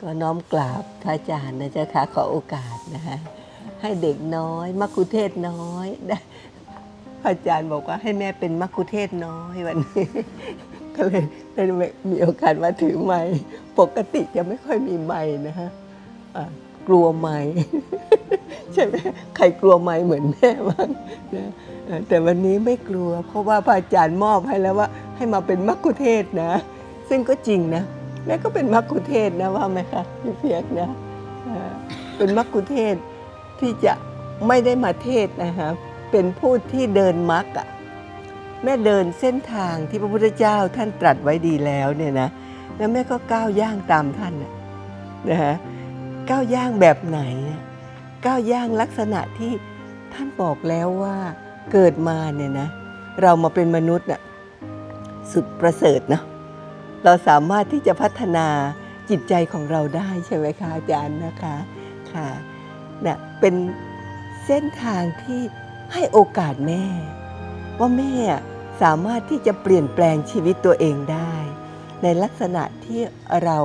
ก็น้อมกราบพระอาจารย์นะเจ้าค่ะขอโอกาสนะฮะให้เด็กน้อยมักคุเทศน้อยได้พระอาจารย์บอกว่าให้แม่เป็นมักคุเทศน้อยวันนี้ ก็เลยได้มีโอกาสมาถือไม้ปกติจะไม่ค่อยมีไม้นะฮะกลัวไม้ใช่ไหมใครกลัวไม้เหมือนแม่บ้างนะแต่วันนี้ไม่กลัว เพราะว่าพระอาจารย์มอบให้แล้วว่า ให้มาเป็นมักคุเทศนะ ซึ่งก็จริงนะ แม่ก็เป็นมักคุเทศนะว่าไหมคะพี่เพียกนะเป็นมักคุเทศที่จะไม่ได้มาเทศน์นะคะเป็นผู้ที่เดินมักอะแม่เดินเส้นทางที่พระพุทธเจ้าท่านตรัสไว้ดีแล้วเนี่ยนะแล้วแม่ก็ก้าวย่างตามท่านนะฮะก้าวย่างแบบไหนก้าวย่างลักษณะที่ท่านบอกแล้วว่าเกิดมาเนี่ยนะเรามาเป็นมนุษย์น่ะสุดประเสริฐเนาะ เราสามารถที่จะพัฒนาจิตใจของเราได้ใช่ไหมคะอาจารย์นะคะค่ะเนี่ยเป็นเส้นทางที่ให้โอกาสแม่ ว่าแม่สามารถที่จะเปลี่ยนแปลงชีวิตตัวเองได้ ในลักษณะที่เรา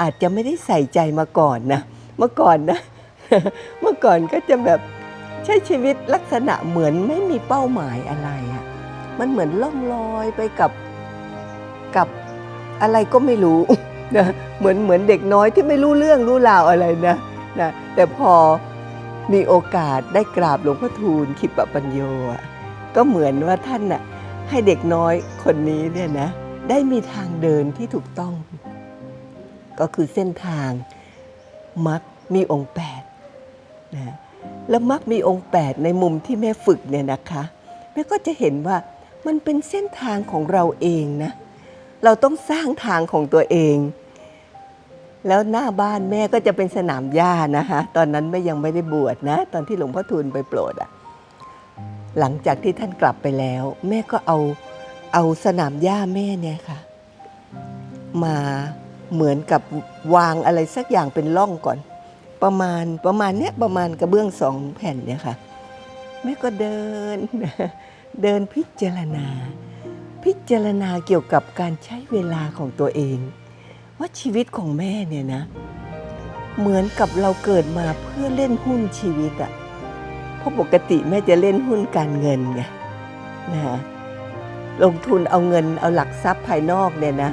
อาจจะไม่ได้ใส่ใจมาก่อนนะเมื่อก่อนนะ เมื่อก่อนก็จะแบบใช้ชีวิตลักษณะเหมือนไม่มีเป้าหมายอะไรอะมันเหมือนล่องลอยไปกับกับ อะไรก็ไม่รู้นะเหมือนเหมือนเด็กน้อยที่ไม่รู้เรื่องรู้ราวอะไรนะนะแต่พอมีโอกาสได้กราบหลวงพ่อทูลขิปปัญโยะก็เหมือนว่าท่านน่ะให้เด็กน้อยคนนี้เนี่ยนะได้มีทางเดินที่ถูกต้อง ก็คือเส้นทางมักมีองค์แปดนะแล้วมักมีองค์แปดในมุมที่แม่ฝึกเนี่ยนะคะแม่ก็จะเห็นว่ามันเป็นเส้นทางของเราเองนะ เราต้องสร้างทางของตัวเอง แล้วหน้าบ้านแม่ก็จะเป็นสนามหญ้านะคะตอนนั้นแม่ยังไม่ได้บวชนะ ตอนที่หลวงพ่อทูลไปโปรดอะหลังจากที่ท่านกลับไปแล้ว แม่ก็เอาเอาสนามหญ้าแม่เนี่ยค่ะ มาเหมือนกับวางอะไรสักอย่างเป็นร่องก่อน ประมาณประมาณเนี้ยประมาณกระเบื้องสองแผ่นเนี่ยค่ะแม่ก็เดินเดินพิจารณา พิจารณาเกี่ยวกับการใช้เวลาของตัวเอง ว่าชีวิตของแม่เนี่ยนะ เหมือนกับเราเกิดมาเพื่อเล่นหุ้นชีวิตอะเพราะปกติแม่จะเล่นหุ้นการเงินไงนะฮะลงทุนเอาเงินเอาหลักทรัพย์ภายนอกเนี่ยนะ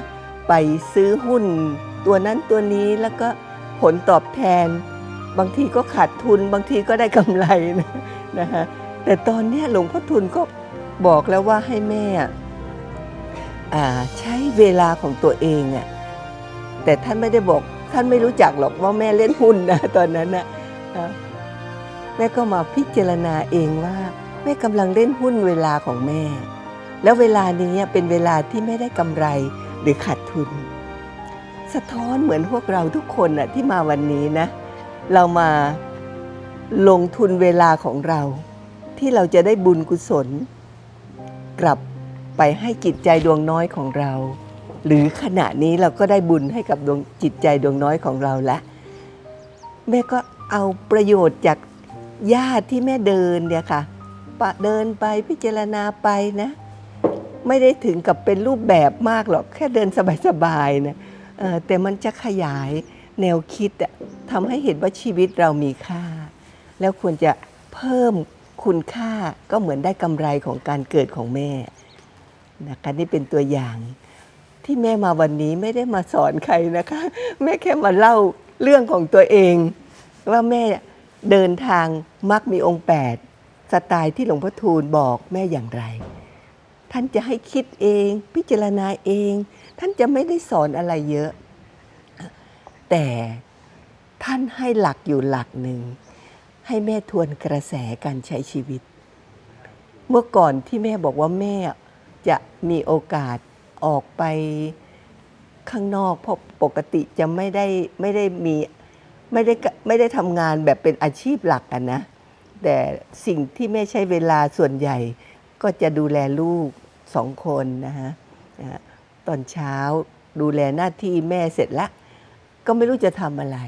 ไปซื้อหุ้นตัวนั้นตัวนี้แล้วก็ผลตอบแทน บางทีก็ขาดทุนบางทีก็ได้กำไรนะนะฮะแต่ตอนนี้หลวงพ่อทุนก็บอกแล้วว่าให้แม่อ่า ใช้เวลาของตัวเองอะแต่ท่านไม่ได้บอก ท่านไม่รู้จักหรอกว่าแม่เล่นหุ้นนะตอนนั้นนะนะแม่ก็มาพิจารณาเองว่าแม่กำลังเล่นหุ้นเวลาของแม่ แล้วเวลานี้เป็นเวลาที่ไม่ได้กำไรหรือขาดทุน สะท้อนเหมือนพวกเราทุกคนน่ะที่มาวันนี้นะ เรามาลงทุนเวลาของเรา ที่เราจะได้บุญกุศลกลับ ไปให้จิตใจดวงน้อยของเรา หรือขณะนี้เราก็ได้บุญให้กับดวงจิตใจดวงน้อยของเราละแม่ก็เอาประโยชน์จากญาติที่แม่เดินเนี่ยค่ะปะเดินไปพิจารณาไปนะ ไม่ได้ถึงกับเป็นรูปแบบมากหรอกแค่เดินสบายๆนะแต่มันจะขยายแนวคิดทำให้เห็นว่าชีวิตเรามีค่า แล้วควรจะเพิ่มคุณค่าก็เหมือนได้กำไรของการเกิดของแม่ นะคะนี่เป็นตัวอย่างที่แม่มาวันนี้ไม่ได้มาสอนใครนะคะแม่แค่มาเล่าเรื่องของตัวเอง ว่าแม่เดินทางมักมีองค์แปดสไตล์ที่หลวงพ่อทูลบอกแม่อย่างไร ท่านจะให้คิดเอง พิจารณาเอง ท่านจะไม่ได้สอนอะไรเยอะ แต่ท่านให้หลักอยู่หลักหนึ่ง ให้แม่ทวนกระแสการใช้ชีวิต เมื่อก่อนที่แม่บอกว่าแม่ จะมีโอกาสออกไปข้างนอกเพราะปกติจะไม่ได้ไม่ได้มีไม่ได้ไม่ได้ทำงานแบบเป็นอาชีพหลักอะนะ แต่สิ่งที่แม่ใช้เวลาส่วนใหญ่ ก็จะดูแลลูกสองคนนะฮะตอนเช้าดูแลหน้าที่แม่เสร็จแล้วก็ไม่รู้จะทำอะไร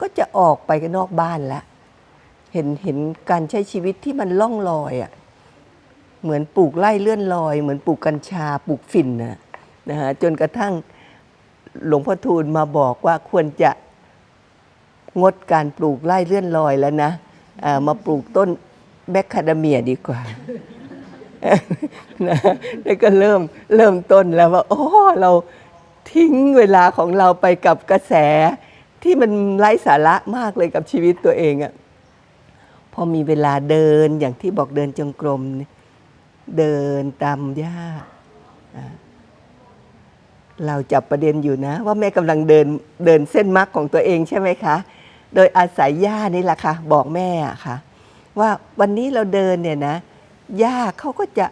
ก็จะออกไปนอกบ้านละ เห็นเห็นการใช้ชีวิตที่มันล่องลอยอะ เหมือนปลูกไร่เลื่อนลอย เหมือนปลูกกัญชาปลูกฝิ่นนะนะฮะจนกระทั่งหลวงพ่อทูลมาบอกว่าควรจะงดการปลูกไร่เลื่อนลอยแล้วนะามาปลูกต้นแบคคาเดเมียดีกว่านะแล้วก็เริ่มเริ่มต้นแล้วว่าโอ้เราทิ้งเวลาของเราไปกับกระแสที่มันไร้สาระมากเลยกับชีวิตตัวเองอะพอมีเวลาเดินอย่างที่บอกเดินจงกรมเนี่ย เดินตามหญ้าเราจับประเด็นอยู่นะ ว่าแม่กำลังเดินเดินเส้นมรรคของตัวเองใช่ไหมคะ โดยอาศัยหญ้านี่แหละค่ะ บอกแม่อะค่ะ ว่าวันนี้เราเดินเนี่ยนะหญ้าเขาก็จะ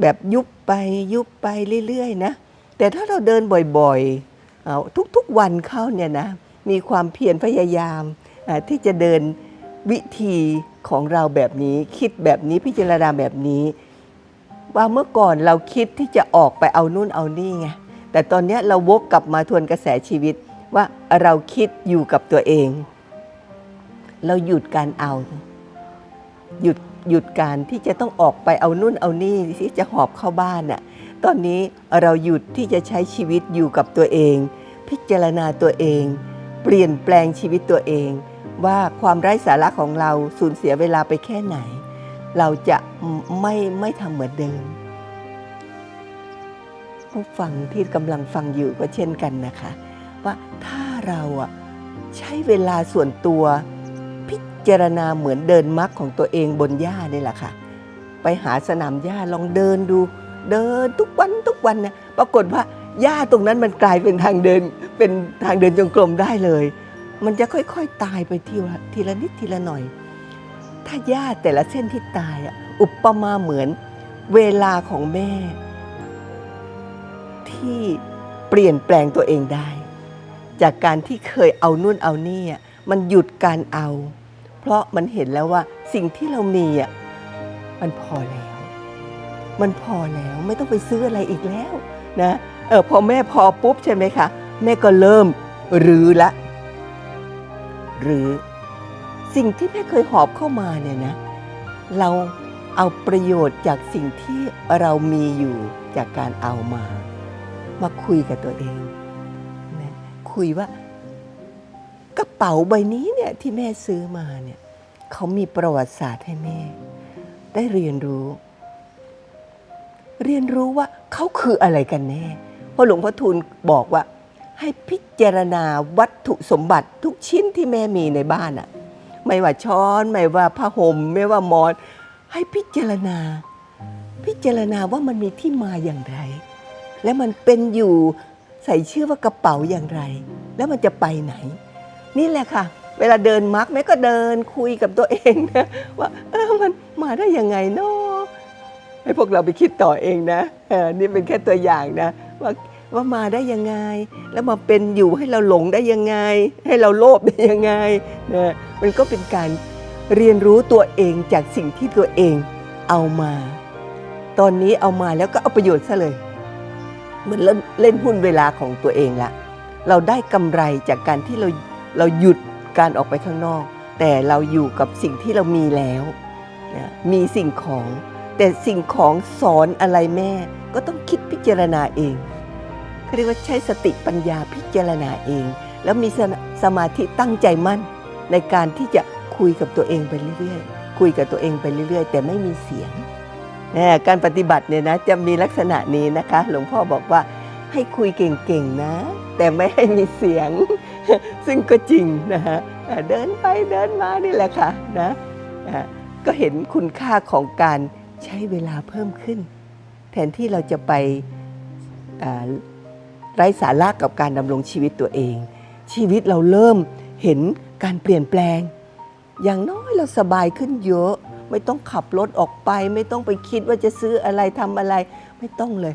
แบบยุบไปยุบไปเรื่อยๆนะ แต่ถ้าเราเดินบ่อยๆทุกๆวันเข้าเนี่ยนะมีความเพียรพยายามที่จะเดิน วิธีของเราแบบนี้ คิดแบบนี้พิจารณาแบบนี้ ว่าเมื่อก่อนเราคิดที่จะออกไปเอานู่นเอานี่ไงแต่ตอนนี้เราวกกลับมาทวนกระแสชีวิตว่าเราคิดอยู่กับตัวเอง เราหยุดการเอา หยุดหยุดการที่จะต้องออกไปเอานู่นเอานี่ที่จะหอบเข้าบ้านน่ะตอนนี้เราหยุดที่จะใช้ชีวิตอยู่กับตัวเอง พิจารณาตัวเอง เปลี่ยนแปลงชีวิตตัวเอง ว่าความไร้สาระของเราสูญเสียเวลาไปแค่ไหน เราจะไม่ไม่ทำเหมือนเดิมผู้ฟังที่กำลังฟังอยู่ก็เช่นกันนะคะ ว่าถ้าเราอะใช้เวลาส่วนตัว พิจารณาเหมือนเดินมักของตัวเองบนหญ้านี่แหละค่ะ ไปหาสนามหญ้าลองเดินดู เดินทุกวันทุกวันเนี่ยปรากฏว่าหญ้าตรงนั้นมันกลายเป็นทางเดินเป็นทางเดินจงกรมได้เลย มันจะค่อยๆตายไปทีละทีละนิดทีละหน่อย ถ้าหญ้าแต่ละเส้นที่ตายอะอุปมาเหมือนเวลาของแม่ ที่เปลี่ยนแปลงตัวเองได้ จากการที่เคยเอานู่นเอานี่อะมันหยุดการเอา เพราะมันเห็นแล้วว่าสิ่งที่เรามีอะมันพอแล้ว มันพอแล้วไม่ต้องไปซื้ออะไรอีกแล้วนะเออพอแม่พอปุ๊บใช่ไหมคะแม่ก็เริ่มรื้อละ หรือสิ่งที่แม่เคยหอบเข้ามาเนี่ยนะ เราเอาประโยชน์จากสิ่งที่เรามีอยู่จากการเอามา มาคุยกับตัวเองนะคุยว่ากระเป๋าใบนี้เนี่ยที่แม่ซื้อมาเนี่ยเขามีประวัติศาสตร์ให้แม่ ได้เรียนรู้ เรียนรู้ว่าเขาคืออะไรกันแน่เพราะหลวงพ่อทูลบอกว่า ให้พิจารณาวัตถุสมบัติทุกชิ้นที่แม่มีในบ้านอะไม่ว่าช้อน ไม่ว่าผ้าห่มไม่ว่ามอนให้พิจารณา พิจารณาว่ามันมีที่มาอย่างไร และมันเป็นอยู่ใส่ชื่อว่ากระเป๋าอย่างไร แล้วมันจะไปไหน นี่แหละค่ะ เวลาเดินมักแม่ก็เดินคุยกับตัวเองนะว่าเออมันมาได้ยังไงเนาะให้พวกเราไปคิดต่อเองนะออนี่เป็นแค่ตัวอย่างนะว่า ว่ามาได้ยังไง แล้วมาเป็นอยู่ให้เราหลงได้ยังไง ให้เราโลภได้ยังไงนะมันก็เป็นการเรียนรู้ตัวเองจากสิ่งที่ตัวเองเอามา ตอนนี้เอามาแล้วก็เอาประโยชน์ซะเลย เหมือนเล่นหุ้นเวลาของตัวเองละเราได้กำไรจากการที่เราเราหยุดการออกไปข้างนอก แต่เราอยู่กับสิ่งที่เรามีแล้วนะมีสิ่งของ แต่สิ่งของสอนอะไรแม่ ก็ต้องคิดพิจารณาเอง เรียกว่าใช้สติปัญญาพิจารณาเอง แล้วมีสสมาธิตั้งใจมั่น ในการที่จะคุยกับตัวเองไปเรื่อยๆ คุยกับตัวเองไปเรื่อยๆ แต่ไม่มีเสียงการปฏิบัติเนี่ยนะจะมีลักษณะนี้นะคะ หลวงพ่อบอกว่าให้คุยเก่งๆนะ แต่ไม่ให้มีเสียง ซึ่งก็จริงนะฮะเดินไปเดินมานี่แหละค่ะนะก็เห็นคุณค่าของการใช้เวลาเพิ่มขึ้น แทนที่เราจะไป ไร้สาระกับการดำรงชีวิตตัวเอง ชีวิตเราเริ่มเห็นการเปลี่ยนแปลง อย่างน้อยเราสบายขึ้นเยอะ ไม่ต้องขับรถออกไป ไม่ต้องไปคิดว่าจะซื้ออะไรทำอะไร ไม่ต้องเลย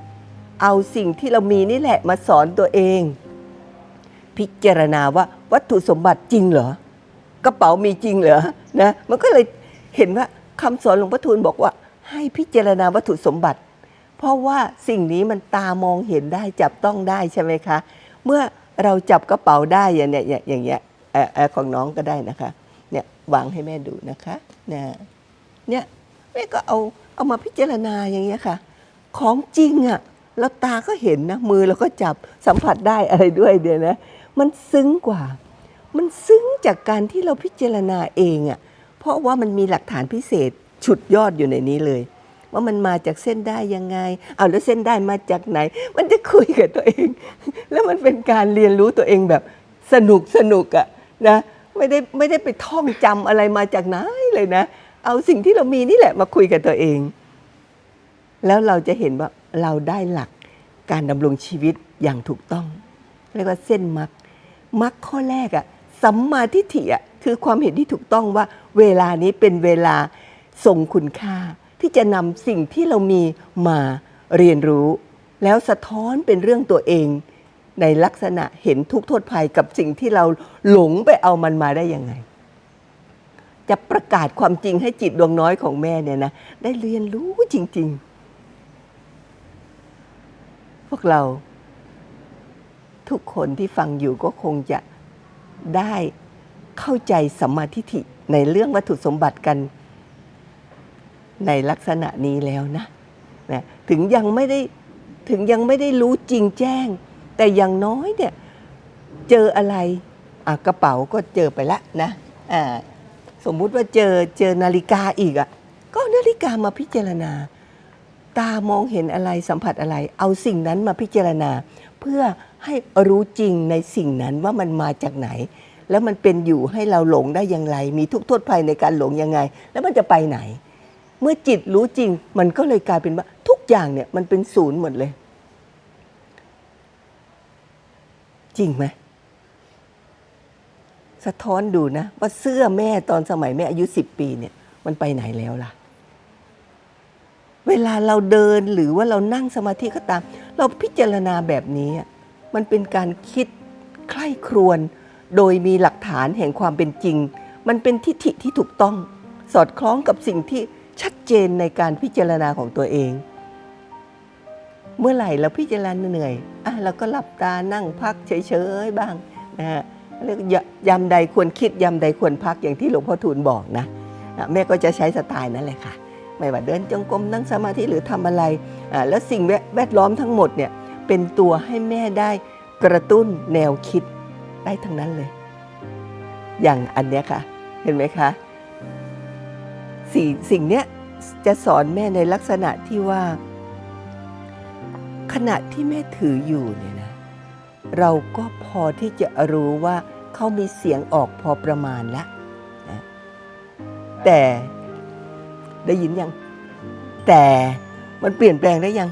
เอาสิ่งที่เรามีนี่แหละมาสอนตัวเอง พิจารณาว่าวัตถุสมบัติจริงเหรอกระเป๋ามีจริงเหรอนะมันก็เลยเห็นว่าคำสอนหลวงพ่อทูลบอกว่า ให้พิจารณาวัตถุสมบัติ เพราะว่าสิ่งนี้มันตามองเห็นได้จับต้องได้ใช่ไหมคะ เมื่อเราจับกระเป๋าได้อย่างเนี้ยอย่างเงี้ยเอ่อเอ่อของน้องก็ได้นะคะเนี่ยวางให้แม่ดูนะคะนะเนี่ยแม่ก็เอาเอามาพิจารณาอย่างเงี้ยค่ะ ของจริงอะ่ะเราตาก็เห็นนะมือเราก็จับสัมผัสได้อะไรด้วยเดียวนะมันซึ้งกว่า มันซึ้งจากการที่เราพิจารณาเองอะ่ะเพราะว่ามันมีหลักฐานพิเศษฉุดยอดอยู่ในนี้เลย ว่ามันมาจากเส้นได้ยังไง เอาแล้วเส้นได้มาจากไหน มันจะคุยกับตัวเอง แล้วมันเป็นการเรียนรู้ตัวเองแบบสนุกสนุกอะนะไม่ได้ไม่ได้ไปท่องจำอะไรมาจากไหนเลยนะ เอาสิ่งที่เรามีนี่แหละมาคุยกับตัวเอง แล้วเราจะเห็นว่าเราได้หลักการดำรงชีวิตอย่างถูกต้องเรียกว่าเส้นมรรคมรรคข้อแรกอะสัมมาทิฏฐิอะคือความเห็นที่ถูกต้องว่าเวลานี้เป็นเวลาทรงคุณค่า ที่จะนำสิ่งที่เรามีมาเรียนรู้ แล้วสะท้อนเป็นเรื่องตัวเอง ในลักษณะเห็นทุกโทษภัยกับสิ่งที่เราหลงไปเอามันมาได้ยังไง จะประกาศความจริงให้จิตดวงน้อยของแม่เนี่ยนะได้เรียนรู้จริง ๆ พวกเราทุกคนที่ฟังอยู่ก็คงจะได้เข้าใจสัมมาทิฏฐิในเรื่องวัตถุสมบัติกัน ในลักษณะนี้แล้วนะนะถึงยังไม่ได้ถึงยังไม่ได้รู้จริงแจ้ง แต่อย่างน้อยเนี่ยเจออะไรอะกระเป๋าก็เจอไปแล้วนะอ่าสมมุติว่าเจอเจอนาฬิกาอีกอะ่ะก็นาฬิกามาพิจารณา ตามองเห็นอะไรสัมผัสอะไร เอาสิ่งนั้นมาพิจารณา เพื่อให้รู้จริงในสิ่งนั้นว่ามันมาจากไหน แล้วมันเป็นอยู่ให้เราหลงได้อย่างไร มีทุกข์โทษภัยในการหลงยังไง แล้วมันจะไปไหน เมื่อจิตรู้จริง มันก็เลยกลายเป็นว่าทุกอย่างเนี่ยมันเป็นศูนย์หมดเลย จริงไหมสะท้อนดูนะ ว่าเสื้อแม่ตอนสมัยแม่อายุสิบปีเนี่ย มันไปไหนแล้วล่ะ เวลาเราเดินหรือว่าเรานั่งสมาธิก็ตาม เราพิจารณาแบบนี้ มันเป็นการคิดใคร่ครวญโดยมีหลักฐานแห่งความเป็นจริง มันเป็นทิฏฐิที่ถูกต้อง สอดคล้องกับสิ่งที่ ชัดเจนในการพิจารณาของตัวเอง เมื่อไหร่เราพิจารณาเหนื่อยอะเราก็หลับตานั่งพักเฉยๆบ้างนะฮะเรียกยามใดควรคิดยามใดควรพักอย่างที่หลวงพ่อทูลบอกนะแม่ก็จะใช้สไตล์นั้นแหละค่ะ ไม่ว่าเดินจงกรมนั่งสมาธิหรือทำอะไร แล้วสิ่งแวดแวดล้อมทั้งหมดเนี่ยเป็นตัวให้แม่ได้กระตุ้นแนวคิดได้ทั้งนั้นเลย อย่างอันเนี้ยค่ะ เห็นไหมคะ สิ่งสิ่งเนี้ยจะสอนแม่ในลักษณะที่ว่า ขณะที่แม่ถืออยู่เนี่ยนะเราก็พอที่จะรู้ว่าเขามีเสียงออกพอประมาณละนะแต่ได้ยินยัง แต่มันเปลี่ยนแปลงได้ยัง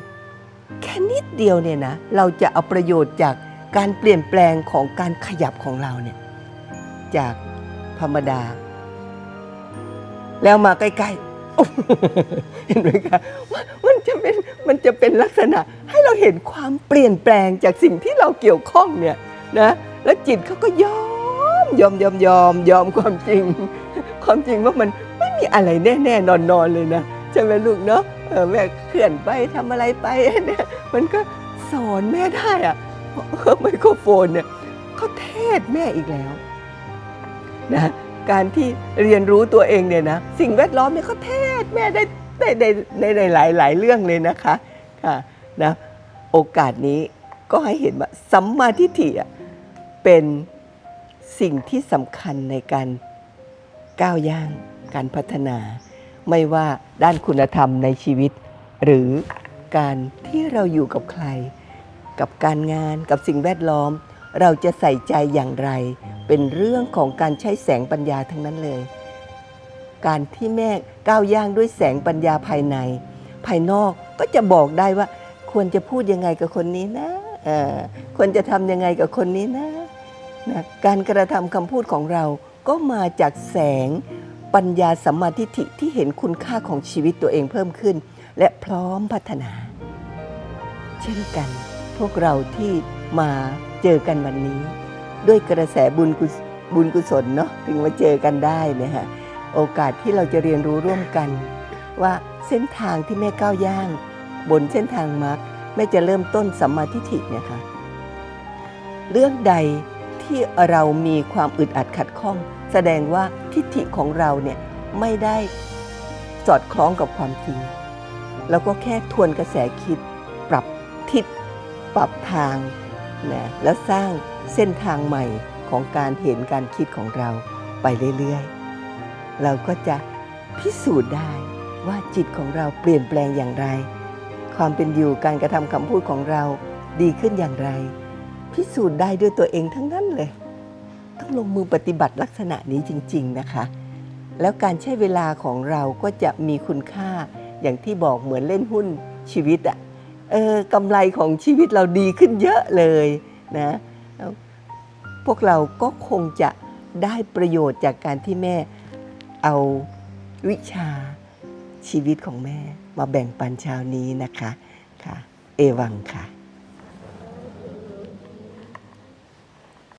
แค่นิดเดียวเนี่ยนะเราจะเอาประโยชน์จากการเปลี่ยนแปลงของการขยับของเราเนี่ยจากธรรมดา แล้วมาใกล้ๆเห็นไหมคะว่ามันจะเป็นมันจะเป็นลักษณะให้เราเห็นความเปลี่ยนแปลงจากสิ่งที่เราเกี่ยวข้องเนี่ยนะแล้วจิตเขาก็ยอมยอมยอมยอมยอมความจริง ความจริงว่ามันไม่มีอะไรแน่แน่นอนนอนเลยนะใช่ไหมลูกเนาะเออแม่เคลื่อนไปทำอะไรไปเนี่ยมันก็สอนแม่ได้อะไมโครโฟนเนี่ยเขาเทศแม่อีกแล้วนะ การที่เรียนรู้ตัวเองเนี่ยนะสิ่งแวดล้อมเนี่ยเขาเทศแม่ได้ได้ได้ในในหลายหลายเรื่องเลยนะคะค่ะนะโอกาสนี้ก็ให้เห็นว่าสัมมาทิฏฐิเป็นสิ่งที่สำคัญในการก้าวย่างการพัฒนา ไม่ว่าด้านคุณธรรมในชีวิต หรือการที่เราอยู่กับใคร กับการงานกับสิ่งแวดล้อม เราจะใส่ใจอย่างไร เป็นเรื่องของการใช้แสงปัญญาทั้งนั้นเลย การที่แม่ก้าวย่างด้วยแสงปัญญาภายใน ภายนอกก็จะบอกได้ว่า ควรจะพูดยังไงกับคนนี้นะเอ่อควรจะทำยังไงกับคนนี้นะนะการกระทำคำพูดของเราก็มาจากแสงปัญญาสัมมาทิฏฐิที่เห็นคุณค่าของชีวิตตัวเองเพิ่มขึ้น และพร้อมพัฒนา เช่นกัน พวกเราที่มาเจอกันวันนี้ ด้วยกระแสบุญกุศบุญกุศลเนาะถึงมาเจอกันได้นะฮะโอกาสที่เราจะเรียนรู้ร่วมกัน ว่าเส้นทางที่แม่ก้าวย่าง บนเส้นทางมรรคแม่จะเริ่มต้นสัมมาทิฏฐิเนี่ยค่ะเรื่องใดที่เรามีความอึดอัดขัดข้อง แสดงว่าทิฏฐิของเราเนี่ยไม่ได้สอดคล้องกับความจริงเราก็แค่ทวนกระแสคิด ปรับทิศปรับทางนะแล้วสร้าง เส้นทางใหม่ของการเห็นการคิดของเราไปเรื่อยๆ เราก็จะพิสูจน์ได้ว่าจิตของเราเปลี่ยนแปลงอย่างไร ความเป็นอยู่การกระทำคำพูดของเราดีขึ้นอย่างไร พิสูจน์ได้ด้วยตัวเองทั้งนั้นเลย ต้องลงมือปฏิบัติลักษณะนี้จริง ๆนะคะ แล้วการใช้เวลาของเราก็จะมีคุณค่าอย่างที่บอกเหมือนเล่นหุ้นชีวิตอะเออกำไรของชีวิตเราดีขึ้นเยอะเลยนะ พวกเราก็คงจะได้ประโยชน์จากการที่แม่เอาวิชาชีวิตของแม่มาแบ่งปันเช้านี้นะคะค่ะ เอวังค่ะ